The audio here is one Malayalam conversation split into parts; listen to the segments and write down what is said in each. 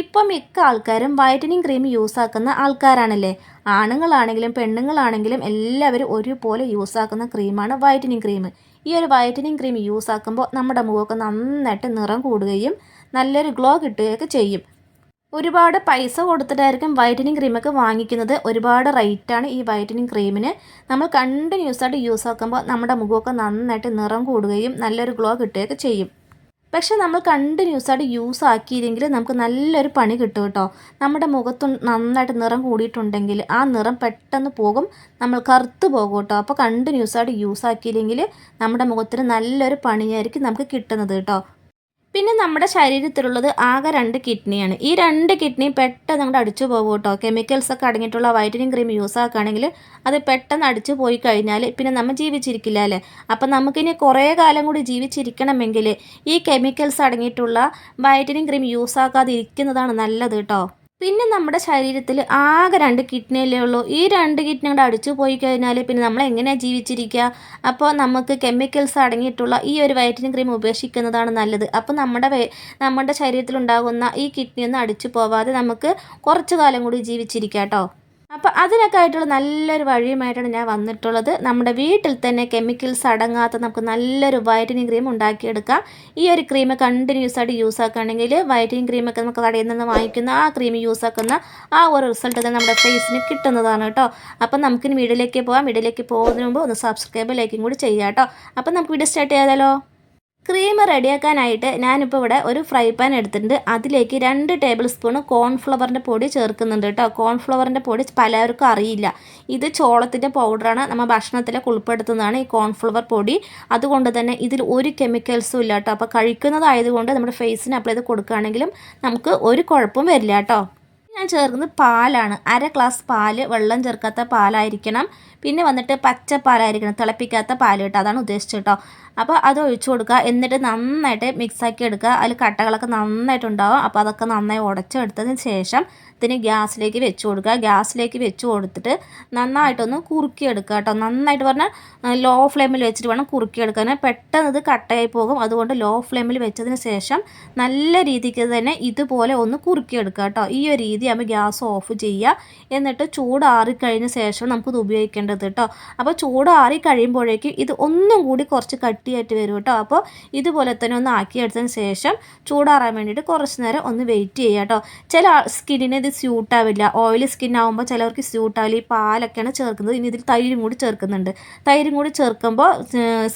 ഇപ്പം മിക്ക ആൾക്കാരും വൈറ്റനിങ് ക്രീം യൂസ് ആക്കുന്ന ആൾക്കാരാണല്ലേ? ആണുങ്ങളാണെങ്കിലും പെണ്ണുങ്ങളാണെങ്കിലും എല്ലാവരും ഒരുപോലെ യൂസ് ആക്കുന്ന ക്രീമാണ് വൈറ്റനിങ് ക്രീം. ഈ ഒരു വൈറ്റനിങ് ക്രീം യൂസ് ആക്കുമ്പോൾ നമ്മുടെ മുഖമൊക്കെ നന്നായിട്ട് നിറം കൂടുകയും നല്ലൊരു ഗ്ലോ കിട്ടുകയൊക്കെ ചെയ്യും. ഒരുപാട് പൈസ കൊടുത്തിട്ടായിരിക്കും വൈറ്റനിങ് ക്രീമൊക്കെ വാങ്ങിക്കുന്നത്. ഒരുപാട് റേറ്റാണ് ഈ വൈറ്റനിങ് ക്രീമിന്. നമ്മൾ കണ്ടിന്യൂസ് ആയിട്ട് യൂസ് ആക്കുമ്പോൾ നമ്മുടെ മുഖമൊക്കെ നന്നായിട്ട് നിറം കൂടുകയും നല്ലൊരു ഗ്ലോ കിട്ടുകയൊക്കെ ചെയ്യും. പക്ഷെ നമ്മൾ കണ്ടിന്യൂസ് ആയിട്ട് യൂസ് ആക്കിയില്ലെങ്കിൽ നമുക്ക് നല്ലൊരു പണി കിട്ടും കേട്ടോ. നമ്മുടെ മുഖത്ത് നന്നായിട്ട് നിറം കൂടിയിട്ടുണ്ടെങ്കിൽ ആ നിറം പെട്ടെന്ന് പോകും നമ്മൾ കറുത്ത് പോകും കേട്ടോ. അപ്പോൾ കണ്ടിന്യൂസ് ആയിട്ട് യൂസ് ആക്കിയില്ലെങ്കിൽ നമ്മുടെ മുഖത്തിന് നല്ലൊരു പണിയായിരിക്കും നമുക്ക് കിട്ടുന്നത് കേട്ടോ. പിന്നെ നമ്മുടെ ശരീരത്തിലുള്ളത് ആകെ രണ്ട് കിഡ്നിയാണ്. ഈ രണ്ട് കിഡ്നി പെട്ടെന്ന് അങ്ങോട്ട് അടിച്ചു പോകും കേട്ടോ. കെമിക്കൽസ് ഒക്കെ അടങ്ങിയിട്ടുള്ള വൈറ്റനിങ് ക്രീം യൂസ് ആക്കുകയാണെങ്കിൽ അത് പെട്ടെന്ന് അടിച്ചു പോയി കഴിഞ്ഞാൽ പിന്നെ നമ്മൾ ജീവിച്ചിരിക്കില്ല അല്ലേ? അപ്പം നമുക്കിനി കുറേ കാലം കൂടി ജീവിച്ചിരിക്കണമെങ്കിൽ ഈ കെമിക്കൽസ് അടങ്ങിയിട്ടുള്ള വൈറ്റനിങ് ക്രീം യൂസ് ആക്കാതിരിക്കുന്നതാണ് നല്ലത് കേട്ടോ. പിന്നെ നമ്മുടെ ശരീരത്തിൽ ആകെ രണ്ട് കിഡ്നിയല്ലേ ഉള്ളൂ. ഈ രണ്ട് കിഡ്നി കൂടെ അടിച്ചു പോയി കഴിഞ്ഞാൽ പിന്നെ നമ്മൾ എങ്ങനെയാണ് ജീവിച്ചിരിക്കുക? അപ്പോൾ നമുക്ക് കെമിക്കൽസ് അടങ്ങിയിട്ടുള്ള ഈ ഒരു വൈറ്റനിങ് ക്രീം ഉപേക്ഷിക്കുന്നതാണ് നല്ലത്. അപ്പോൾ നമ്മുടെ നമ്മുടെ ശരീരത്തിലുണ്ടാകുന്ന ഈ കിഡ്നി ഒന്നും അടിച്ചു പോവാതെ നമുക്ക് കുറച്ച് കാലം കൂടി ജീവിച്ചിരിക്കാം കേട്ടോ. അപ്പോൾ അതിനൊക്കെ ആയിട്ടുള്ള നല്ലൊരു വഴിയുമായിട്ടാണ് ഞാൻ വന്നിട്ടുള്ളത്. നമ്മുടെ വീട്ടിൽ തന്നെ കെമിക്കൽസ് അടങ്ങാത്ത നമുക്ക് നല്ലൊരു വൈറ്റനിങ് ക്രീം ഉണ്ടാക്കിയെടുക്കാം. ഈ ഒരു ക്രീം കണ്ടിന്യൂസ് ആയിട്ട് യൂസ് ആക്കുകയാണെങ്കിൽ വൈറ്റനിങ് ക്രീമൊക്കെ നമുക്ക് കടയിൽ നിന്ന് വാങ്ങിക്കുന്ന ആ ക്രീം യൂസ് ആക്കുന്ന ആ ഒരു റിസൾട്ട് തന്നെ നമ്മുടെ ഫേസിന് കിട്ടുന്നതാണ് കേട്ടോ. അപ്പം നമുക്കിനി വീഡിയോയിലേക്ക് പോകാം വീഡിയോയിലേക്ക് പോകുന്നതിന് മുമ്പ് ഒന്ന് സബ്സ്ക്രൈബ് ലൈക്കും കൂടി ചെയ്യാം കേട്ടോ. അപ്പം നമുക്ക് വീഡിയോ സ്റ്റാർട്ട് ചെയ്യാമല്ലോ ക്രീം റെഡിയാക്കാനായിട്ട് ഞാനിപ്പോൾ ഇവിടെ ഒരു ഫ്രൈ പാൻ എടുത്തിട്ടുണ്ട്. അതിലേക്ക് രണ്ട് ടേബിൾ സ്പൂൺ കോൺഫ്ലവറിന്റെ പൊടി ചേർക്കുന്നുണ്ട് കേട്ടോ. കോൺഫ്ലവറിന്റെ പൊടി പലർക്കും അറിയില്ല. ഇത് ചോളത്തിന്റെ പൗഡറാണ് നമ്മൾ ഭക്ഷണത്തിൽ ഉൾപ്പെടുത്തുന്നതാണ് ഈ കോൺഫ്ലവർ പൊടി. അതുകൊണ്ട് തന്നെ ഇതിൽ ഒരു കെമിക്കൽസും ഇല്ല കേട്ടോ. അപ്പോൾ കഴിക്കുന്നതായതുകൊണ്ട് നമ്മുടെ ഫേസിന് അപ്ലൈ ചെയ്ത് കൊടുക്കുകയാണെങ്കിലും നമുക്ക് ഒരു കുഴപ്പവും വരില്ല കേട്ടോ. ഞാൻ ചേർക്കുന്നത് പാലാണ്. അര ഗ്ലാസ് പാൽ വെള്ളം ചേർക്കാത്ത പാലായിരിക്കണം. പിന്നെ വന്നിട്ട് പച്ച പാലായിരിക്കണം തിളപ്പിക്കാത്ത പാൽ കേട്ടോ അതാണ് ഉദ്ദേശിച്ചത് കേട്ടോ. അപ്പോൾ അത് ഒഴിച്ചു കൊടുക്കുക എന്നിട്ട് നന്നായിട്ട് മിക്സാക്കി എടുക്കുക. അതിൽ കട്ടകളൊക്കെ നന്നായിട്ട് നന്നായിട്ടുണ്ടാവും. അപ്പോൾ അതൊക്കെ നന്നായി ഉടച്ചെടുത്തതിന് ശേഷം ഇതിന് ഗ്യാസിലേക്ക് വെച്ച് കൊടുക്കുക. ഗ്യാസിലേക്ക് വെച്ച് കൊടുത്തിട്ട് നന്നായിട്ടൊന്ന് കുറുക്കിയെടുക്കുക കേട്ടോ. നന്നായിട്ട് പറഞ്ഞാൽ ലോ ഫ്ലെയിമിൽ വെച്ചിട്ട് വേണം കുറുക്കിയെടുക്കാൻ. പെട്ടെന്ന് ഇത് കട്ടയായി പോകും. അതുകൊണ്ട് ലോ ഫ്ലെയിമിൽ വെച്ചതിന് ശേഷം നല്ല രീതിക്ക് തന്നെ ഇതുപോലെ ഒന്ന് കുറുക്കിയെടുക്കുക കേട്ടോ. ഈ ഒരു രീതി ആകുമ്പോൾ ഗ്യാസ് ഓഫ് ചെയ്യുക. എന്നിട്ട് ചൂടാറിക്കഴിഞ്ഞ ശേഷം നമുക്കിത് ഉപയോഗിക്കേണ്ടത് കേട്ടോ. അപ്പോൾ ചൂട് ആറി കഴിയുമ്പോഴേക്കും ഇത് ഒന്നും കൂടി കുറച്ച് കട്ടിയായിട്ട് വരും കേട്ടോ. അപ്പോൾ ഇതുപോലെ തന്നെ ഒന്ന് ആക്കിയെടുത്തതിന് ശേഷം ചൂടാറാൻ വേണ്ടിയിട്ട് കുറച്ച് നേരം ഒന്ന് വെയിറ്റ് ചെയ്യുക കേട്ടോ. ചില സ്കിന്നിന് ഇത് സ്യൂട്ട് ആവില്ല. ഓയിലി സ്കിൻ ആകുമ്പോൾ ചിലവർക്ക് സ്യൂട്ട് ആവില്ല. ഈ പാലൊക്കെയാണ് ചേർക്കുന്നത്. ഇനി ഇതിൽ തൈരും കൂടി ചേർക്കുന്നുണ്ട്. തൈരും കൂടി ചേർക്കുമ്പോൾ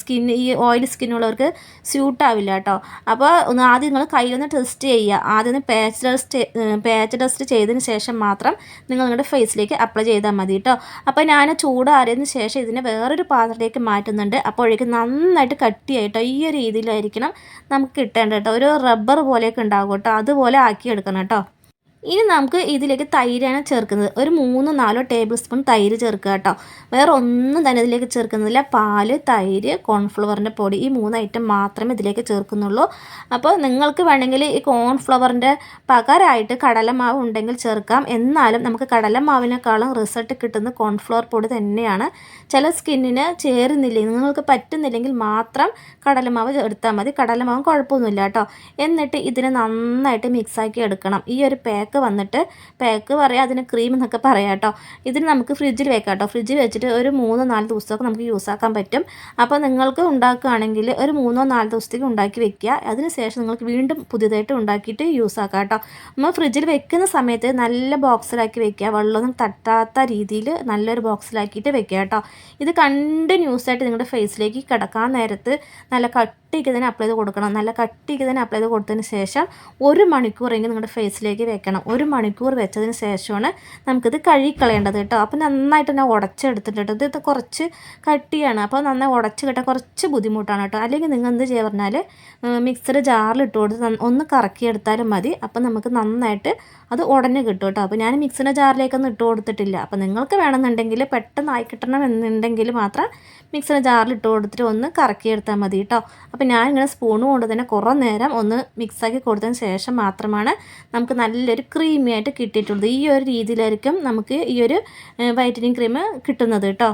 സ്കിൻ ഈ ഓയിലി സ്കിന്നുള്ളവർക്ക് സ്യൂട്ട് ആവില്ല കേട്ടോ. അപ്പോൾ ഒന്ന് ആദ്യം നിങ്ങൾ കയ്യിലൊന്ന് ടെസ്റ്റ് ചെയ്യുക. ആദ്യം ഒന്ന് പാച്ച് ടെസ്റ്റ് പാച്ച് ടെസ്റ്റ് ചെയ്തതിന് ശേഷം മാത്രം നിങ്ങൾ നിങ്ങളുടെ ഫേസിലേക്ക് അപ്ലൈ ചെയ്താൽ മതി കേട്ടോ. അപ്പോൾ ഞാൻ ചൂടാറിയതിന് ശേഷം ഇതിനെ വേറൊരു പാത്രത്തിലേക്ക് മാറ്റുന്നുണ്ട്. അപ്പോഴേക്കും നന്നായിട്ട് കട്ടിയായിട്ടോ ഈ ഒരു രീതിയിലായിരിക്കണം നമുക്ക് കിട്ടേണ്ടത് കേട്ടോ. ഒരു റബ്ബർ പോലെയൊക്കെ ഉണ്ടാകും കേട്ടോ. അതുപോലെ ആക്കി എടുക്കണം കേട്ടോ. ഇനി നമുക്ക് ഇതിലേക്ക് തൈരാണ് ചേർക്കുന്നത്. ഒരു മൂന്നോ നാലോ ടേബിൾ സ്പൂൺ തൈര് ചേർക്കുക കേട്ടോ. വേറെ ഒന്നും തന്നെ ഇതിലേക്ക് ചേർക്കുന്നില്ല. പാൽ തൈര് കോൺഫ്ലവറിന്റെ പൊടി ഈ മൂന്ന് ഐറ്റം മാത്രമേ ഇതിലേക്ക് ചേർക്കുന്നുള്ളൂ. അപ്പോൾ നിങ്ങൾക്ക് വേണമെങ്കിൽ ഈ കോൺഫ്ലവറിന്റെ പകരമായിട്ട് കടലമാവ് ഉണ്ടെങ്കിൽ ചേർക്കാം. എന്നാലും നമുക്ക് കടലമാവിനേക്കാളും റിസൾട്ട് കിട്ടുന്ന കോൺഫ്ലവർ പൊടി തന്നെയാണ്. ചില സ്കിന്നിന് ചേരുന്നില്ല? നിങ്ങൾക്ക് പറ്റുന്നില്ലെങ്കിൽ മാത്രം കടലമാവ് എടുത്താൽ മതി. കടലമാവും കുഴപ്പമൊന്നുമില്ല കേട്ടോ. എന്നിട്ട് ഇതിനെ നന്നായിട്ട് മിക്സാക്കി എടുക്കണം. ഈ ഒരു പാക്ക് പാക്ക് വന്നിട്ട് പാക്ക് പറയാം അതിന് ക്രീം എന്നൊക്കെ പറയാം കേട്ടോ ഇതിന് നമുക്ക് ഫ്രിഡ്ജിൽ വെക്കാം കേട്ടോ ഫ്രിഡ്ജിൽ വെച്ചിട്ട് ഒരു മൂന്നോ നാല് ദിവസമൊക്കെ നമുക്ക് യൂസ് ആക്കാൻ പറ്റും. അപ്പോൾ നിങ്ങൾക്ക് ഉണ്ടാക്കുകയാണെങ്കിൽ ഒരു മൂന്നോ നാല് ദിവസത്തേക്ക് ഉണ്ടാക്കി വെക്കുക. അതിന് ശേഷം നിങ്ങൾക്ക് വീണ്ടും പുതിയതായിട്ട് ഉണ്ടാക്കിയിട്ട് യൂസ് ആക്കാം കേട്ടോ നമ്മൾ ഫ്രിഡ്ജിൽ വെക്കുന്ന സമയത്ത് നല്ല ബോക്സിലാക്കി വെക്കുക. വെള്ളമൊന്നും തട്ടാത്ത രീതിയിൽ നല്ലൊരു ബോക്സിലാക്കിയിട്ട് വെക്കുക കേട്ടോ ഇത് കണ്ടിന്യൂസ് ആയിട്ട് നിങ്ങളുടെ ഫേസിലേക്ക് കിടക്കാൻ നേരത്ത് നല്ല കട്ടിക്ക് തന്നെ അപ്ലൈ ചെയ്ത് കൊടുക്കണം. നല്ല കട്ടിക്ക് തന്നെ അപ്ലൈ ചെയ്ത് കൊടുത്തതിന് ശേഷം ഒരു മണിക്കൂറെങ്കിലും നിങ്ങളുടെ ഫേസിലേക്ക് വെക്കണം. ഒരു മണിക്കൂർ വെച്ചതിന് ശേഷമാണ് നമുക്കിത് കഴുകിക്കളയേണ്ടത് കേട്ടോ. അപ്പോൾ നന്നായിട്ട് തന്നെ ഉടച്ചെടുത്തിട്ടുണ്ട് ഇത് കുറച്ച് കട്ടിയാണ്. അപ്പോൾ നന്നായി ഉടച്ച് കിട്ടാൻ കുറച്ച് ബുദ്ധിമുട്ടാണ് കേട്ടോ. അല്ലെങ്കിൽ നിങ്ങൾ എന്ത് ചെയ്യുക പറഞ്ഞാൽ മിക്സർ ജാറിൽ ഇട്ട് കൊടുത്ത് ഒന്ന് കറക്കിയെടുത്താലും മതി. അപ്പോൾ നമുക്ക് നന്നായിട്ട് അത് ഉടനെ കിട്ടും കേട്ടോ. അപ്പോൾ ഞാൻ മിക്സിന്റെ ജാറിലേക്കൊന്നും ഇട്ട് കൊടുത്തിട്ടില്ല. അപ്പോൾ നിങ്ങൾക്ക് വേണമെന്നുണ്ടെങ്കിൽ പെട്ടെന്ന് ആയി കിട്ടണം എന്നുണ്ടെങ്കിൽ മാത്രം മിക്സിന്റെ ജാറിൽ ഇട്ട് കൊടുത്തിട്ട് ഒന്ന് കറക്കിയെടുത്താൽ മതി കേട്ടോ. അപ്പോൾ ഞാൻ സ്പൂൺ കൊണ്ട് തന്നെ കുറേ നേരം ഒന്ന് മിക്സാക്കി കൊടുത്തതിന് ശേഷം മാത്രമാണ് നമുക്ക് നല്ലൊരു ക്രീമി ആയിട്ട് കിട്ടിയിട്ടുള്ളത്. ഈ ഒരു രീതിയിലായിരിക്കും നമുക്ക് ഈ ഒരു വൈറ്റനിങ് ക്രീം കിട്ടുന്നത് കേട്ടോ.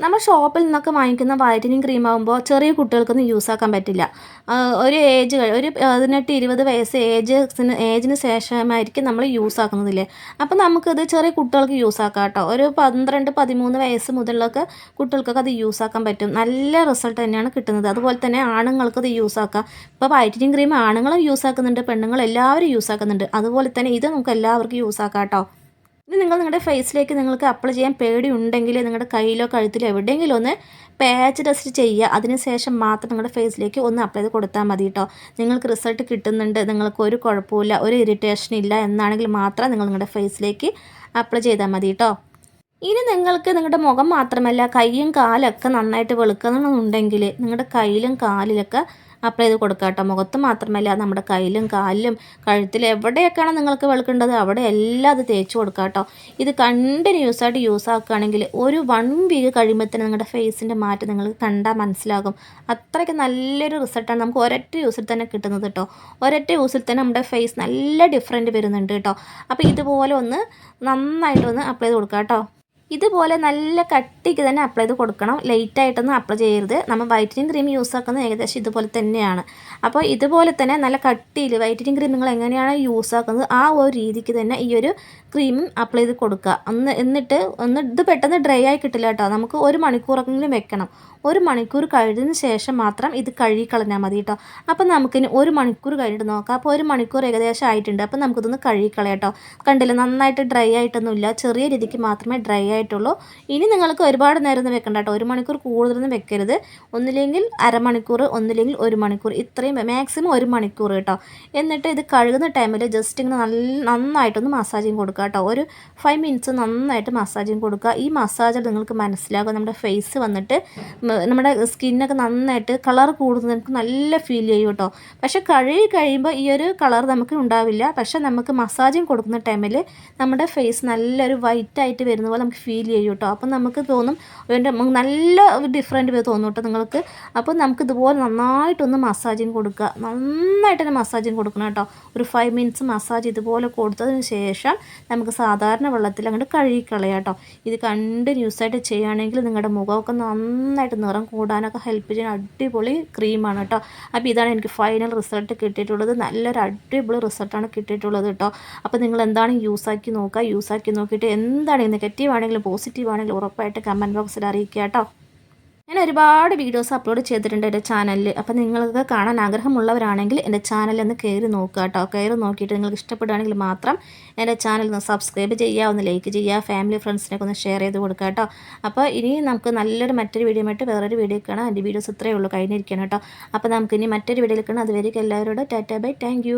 നമ്മൾ ഷോപ്പിൽ നിന്നൊക്കെ വാങ്ങിക്കുന്ന വൈറ്റനിങ് ക്രീം ആകുമ്പോൾ ചെറിയ കുട്ടികൾക്കൊന്നും യൂസ് ആക്കാൻ പറ്റില്ല. ഒരു ഏജ് ഒരു പതിനെട്ട് ഇരുപത് വയസ്സ് ഏജ്സിന് ഏജിന് ശേഷമായിരിക്കും നമ്മൾ യൂസ് ആക്കുന്നതില്ലേ അപ്പോൾ നമുക്കത് ചെറിയ കുട്ടികൾക്ക് യൂസ് ആക്കാം കേട്ടോ. ഒരു പന്ത്രണ്ട് പതിമൂന്ന് വയസ്സ് മുതലൊക്കെ കുട്ടികൾക്കൊക്കെ അത് യൂസ് ആക്കാൻ പറ്റും. നല്ല റിസൾട്ട് തന്നെയാണ് കിട്ടുന്നത്. അതുപോലെ തന്നെ ആണുങ്ങൾക്ക് അത് യൂസ് ആക്കാം. ഇപ്പോൾ വൈറ്റനിങ് ക്രീം ആണുങ്ങളും യൂസ് ആക്കുന്നുണ്ട് പെണ്ണുങ്ങളെല്ലാവരും യൂസ് ആക്കുന്നുണ്ട്. അതുപോലെ തന്നെ ഇത് നമുക്ക് എല്ലാവർക്കും യൂസ് ആക്കാം കേട്ടോ. ഇത് നിങ്ങൾ നിങ്ങളുടെ ഫേസിലേക്ക് നിങ്ങൾക്ക് അപ്ലൈ ചെയ്യാൻ പേടി പേടിയുണ്ടെങ്കിൽ നിങ്ങളുടെ കയ്യിലോ കഴുത്തിലോ എവിടെയെങ്കിലും ഒന്ന് പാച്ച് ടെസ്റ്റ് ചെയ്യുക. അതിനുശേഷം മാത്രം നിങ്ങളുടെ ഫേസിലേക്ക് ഒന്ന് അപ്ലൈ ചെയ്ത് കൊടുത്താൽ മതി കേട്ടോ നിങ്ങൾക്ക് റിസൾട്ട് കിട്ടുന്നുണ്ട്. നിങ്ങൾക്ക് ഒരു കുഴപ്പമില്ല ഒരു ഇറിറ്റേഷൻ ഇല്ല എന്നാണെങ്കിൽ മാത്രം നിങ്ങൾ നിങ്ങളുടെ ഫേസിലേക്ക് അപ്ലൈ ചെയ്താൽ മതി കേട്ടോ ഇനി നിങ്ങൾക്ക് നിങ്ങളുടെ മുഖം മാത്രമല്ല കൈയും കാലൊക്കെ നന്നായിട്ട് വെളുക്കണമെന്നുണ്ടെങ്കിൽ നിങ്ങളുടെ കയ്യിലും കാലിലൊക്കെ അപ്ലൈ ചെയ്ത് കൊടുക്കുക കേട്ടോ മുഖത്ത് മാത്രമല്ല നമ്മുടെ കയ്യിലും കാലിലും കഴുത്തിൽ എവിടെയൊക്കെയാണ് നിങ്ങൾക്ക് വെളുക്കേണ്ടത് അവിടെ എല്ലാം അത് തേച്ച് കൊടുക്കുക കേട്ടോ ഇത് കണ്ടിന്യൂസ് ആയിട്ട് യൂസ് ആക്കുകയാണെങ്കിൽ ഒരു വൺ വീക്ക് കഴിയുമ്പോൾ തന്നെ നിങ്ങളുടെ ഫേസിന്റെ മാറ്റം നിങ്ങൾക്ക് കണ്ടാൽ മനസ്സിലാകും. അത്രയ്ക്ക് നല്ലൊരു റിസൾട്ടാണ് നമുക്ക് ഒരൊറ്റ യൂസിൽ തന്നെ കിട്ടുന്നത് കേട്ടോ ഒരൊറ്റ യൂസിൽ തന്നെ നമ്മുടെ ഫേസ് നല്ല ഡിഫറെന്റ് വരുന്നുണ്ട് കേട്ടോ അപ്പോൾ ഇതുപോലെ ഒന്ന് നന്നായിട്ടൊന്ന് അപ്ലൈ ചെയ്ത് കൊടുക്കുക കേട്ടോ ഇതുപോലെ നല്ല കട്ടിക്ക് തന്നെ അപ്ലൈ ചെയ്ത് കൊടുക്കണം. ലൈറ്റായിട്ടൊന്നും അപ്ലൈ ചെയ്യരുത്. നമ്മൾ വൈറ്റനിങ് ക്രീം യൂസ് ആക്കുന്നത് ഏകദേശം ഇതുപോലെ തന്നെയാണ്. അപ്പോൾ ഇതുപോലെ തന്നെ നല്ല കട്ടിയിൽ വൈറ്റനിങ് ക്രീം നിങ്ങൾ എങ്ങനെയാണ് യൂസ് ആക്കുന്നത് ആ ഒരു രീതിക്ക് തന്നെ ഈ ഒരു ക്രീമും അപ്ലൈ ചെയ്ത് കൊടുക്കുക. ഒന്ന് എന്നിട്ട് ഒന്ന് ഇത് പെട്ടെന്ന് ഡ്രൈ ആയി കിട്ടില്ല കേട്ടോ. നമുക്ക് ഒരു മണിക്കൂറെങ്കിലും വെക്കണം. ഒരു മണിക്കൂർ കഴിഞ്ഞതിന് ശേഷം മാത്രം ഇത് കഴുകി കളഞ്ഞാൽ മതി കേട്ടോ അപ്പോൾ നമുക്കിനി ഒരു മണിക്കൂർ കഴിഞ്ഞിട്ട് നോക്കാം. അപ്പോൾ ഒരു മണിക്കൂർ ഏകദേശം ആയിട്ടുണ്ട്. അപ്പോൾ നമുക്കിതൊന്ന് കഴുകി കളയാട്ടോ കണ്ടില്ല? നന്നായിട്ട് ഡ്രൈ ആയിട്ടൊന്നുമില്ല. ചെറിയ രീതിക്ക് മാത്രമേ ഡ്രൈ ആയിട്ടുള്ളൂ. ഇനി നിങ്ങൾക്ക് ഒരുപാട് നേരം ഒന്നും വെക്കണ്ട കേട്ടോ ഒരു മണിക്കൂർ കൂടുതലൊന്നും വെക്കരുത്. ഒന്നില്ലെങ്കിൽ അരമണിക്കൂർ ഒന്നില്ലെങ്കിൽ ഒരു മണിക്കൂർ. ഇത്രയും മാക്സിമം ഒരു മണിക്കൂർ കേട്ടോ എന്നിട്ട് ഇത് കഴുകുന്ന ടൈമിൽ ജസ്റ്റ് ഇങ്ങനെ നല്ല നന്നായിട്ടൊന്ന് മസാജിങ് കൊടുക്കുക കേട്ടോ ഒരു ഫൈവ് മിനിറ്റ്സ് നന്നായിട്ട് മസാജിങ് കൊടുക്കുക. ഈ മസാജിൽ നിങ്ങൾക്ക് മനസ്സിലാകും. നമ്മുടെ ഫേസ് വന്നിട്ട് നമ്മുടെ സ്കിന്നൊക്കെ നന്നായിട്ട് കളർ കൂടുന്നത് നമുക്ക് നല്ല ഫീൽ ചെയ്യും കേട്ടോ. പക്ഷെ കഴുകി കഴിയുമ്പോൾ ഈ ഒരു കളർ നമുക്ക് ഉണ്ടാവില്ല. പക്ഷെ നമുക്ക് മസാജും കൊടുക്കുന്ന ടൈമിൽ നമ്മുടെ ഫേസ് നല്ലൊരു വൈറ്റ് ആയിട്ട് വരുന്ന പോലെ നമുക്ക് ഫീൽ ചെയ്യും കേട്ടോ. അപ്പം നമുക്ക് തോന്നും അതിന്റെ നല്ല ഡിഫറെന്റ് തോന്നും കേട്ടോ നിങ്ങൾക്ക്. അപ്പോൾ നമുക്ക് ഇതുപോലെ നന്നായിട്ടൊന്ന് മസാജിങ് കൊടുക്കുക. നന്നായിട്ട് തന്നെ കൊടുക്കണം കേട്ടോ. ഒരു ഫൈവ് മിനിറ്റ്സ് മസാജ് ഇതുപോലെ കൊടുത്തതിന് ശേഷം നമുക്ക് സാധാരണ വെള്ളത്തിൽ അങ്ങോട്ട് കഴുകി കളയാം കേട്ടോ. ഇത് കണ്ടിന്യൂസ് ആയിട്ട് ചെയ്യുകയാണെങ്കിൽ നിങ്ങളുടെ മുഖമൊക്കെ നന്നായിട്ട് നിറം കൂടാനൊക്കെ ഹെൽപ്പ് ചെയ്യുന്ന അടിപൊളി ക്രീമാണ് കേട്ടോ. അപ്പോൾ ഇതാണ് എനിക്ക് ഫൈനൽ റിസൾട്ട് കിട്ടിയിട്ടുള്ളത്. നല്ലൊരു അടിപൊളി റിസൾട്ടാണ് കിട്ടിയിട്ടുള്ളത് കേട്ടോ. അപ്പോൾ നിങ്ങൾ എന്താണ് യൂസ് ആക്കി നോക്കുക? യൂസ് ആക്കി നോക്കിയിട്ട് എന്താണ് നെഗറ്റീവ് ആണെങ്കിലും പോസിറ്റീവ് ആണെങ്കിലും ഉറപ്പായിട്ട് കമന്റ് ബോക്സിൽ അറിയിക്കുക കേട്ടോ. ഞാൻ ഒരുപാട് വീഡിയോസ് അപ്ലോഡ് ചെയ്തിട്ടുണ്ട് എന്റെ ചാനലിൽ അപ്പോൾ നിങ്ങൾക്ക് കാണാൻ ആഗ്രഹമുള്ളവരാണെങ്കിൽ എന്റെ ചാനലിൽ ഒന്ന് കയറി നോക്കുക കേട്ടോ. കയറി നോക്കിയിട്ട് നിങ്ങൾക്ക് ഇഷ്ടപ്പെടുകയാണെങ്കിൽ മാത്രം എന്റെ ചാനൽ ഒന്ന് സബ്സ്ക്രൈബ് ചെയ്യുക ഒന്ന് ലൈക്ക് ചെയ്യുക ഫാമിലി ഫ്രണ്ട്സിനൊക്കെ ഒന്ന് ഷെയർ ചെയ്ത് കൊടുക്കുക കേട്ടോ. അപ്പോൾ ഇനി നമുക്ക് നല്ലൊരു മറ്റൊരു വീഡിയോ ആയിട്ട് വേറൊരു വീഡിയോ കാണാം എന്റെ വീഡിയോസ് ഇത്രയേ ഉള്ളൂ കഴിഞ്ഞിരിക്കണം കേട്ടോ. അപ്പോൾ നമുക്ക് ഇനി മറ്റൊരു വീഡിയോയിൽ കാണാം. അതുവരെയൊക്കെ എല്ലാവരോടും ടാറ്റാ ബൈ. താങ്ക്